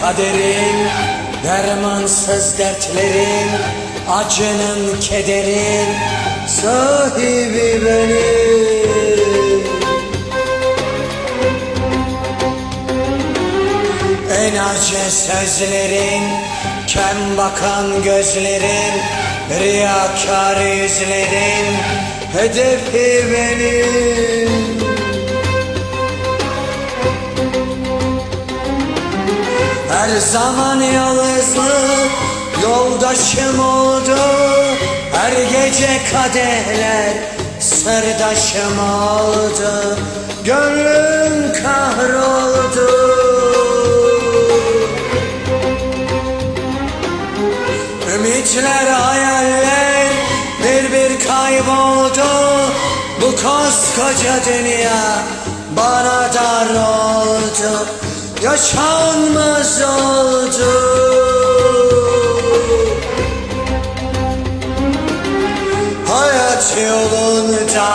kaderin Dermansız dertlerin Acının kederin Sahibi benim. En acı sözlerin Kem bakan gözlerin Riyakar yüzlerin Hedefi benim Her zaman yalnızlık yoldaşım oldu. Her gece kadehler sırdaşım oldu Gönlüm kahroldu. Ümitler, hayaller bir bir kayboldu. Bu koskoca dünya bana dar oldu Yaşanmaz oldu Hayat yolunda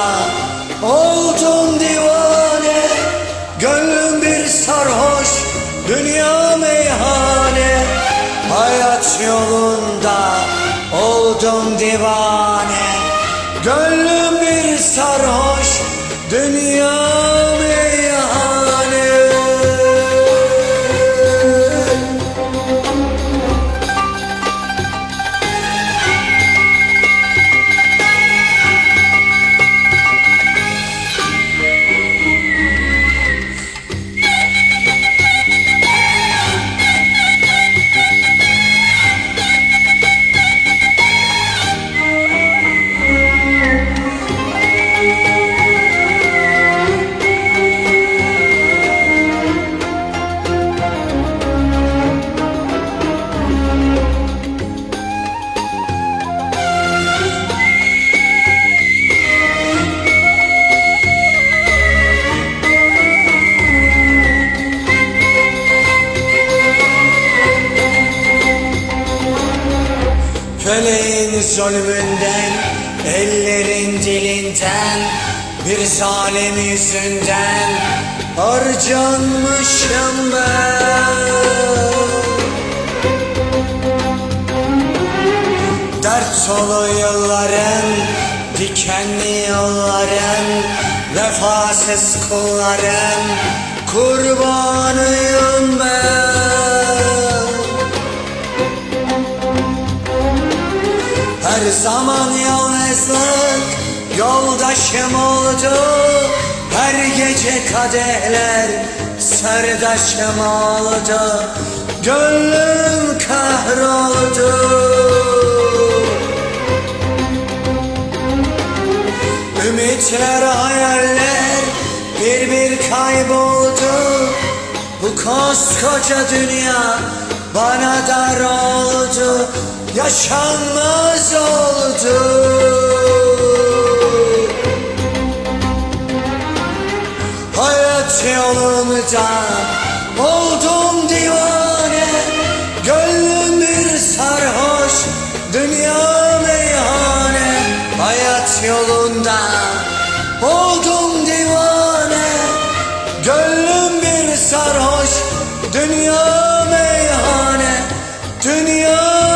oldum divane Gönlüm bir sarhoş, dünya meyhane. Hayat yolunda oldum divane Gönlüm bir sarhoş, Feleğin zulmünden, ellerin dilinden Bir zalim yüzünden harcanmışım ben. Dert dolu yılların, dikenli yolların Vefasız kulların, kurbanıyım yoldaşım oldu Her gece kadehler sırdaşım oldu Gönlüm kahroldu. Ümitler, hayaller bir bir kayboldu. Bu koskoca dünya bana dar oldu. Yaşanmaz oldu Yolunda oldum divane Gönlüm bir sarhoş, dünya meyhane Hayat yolunda. Oldum divane Gönlüm bir sarhoş, Dünya meyhane, dünya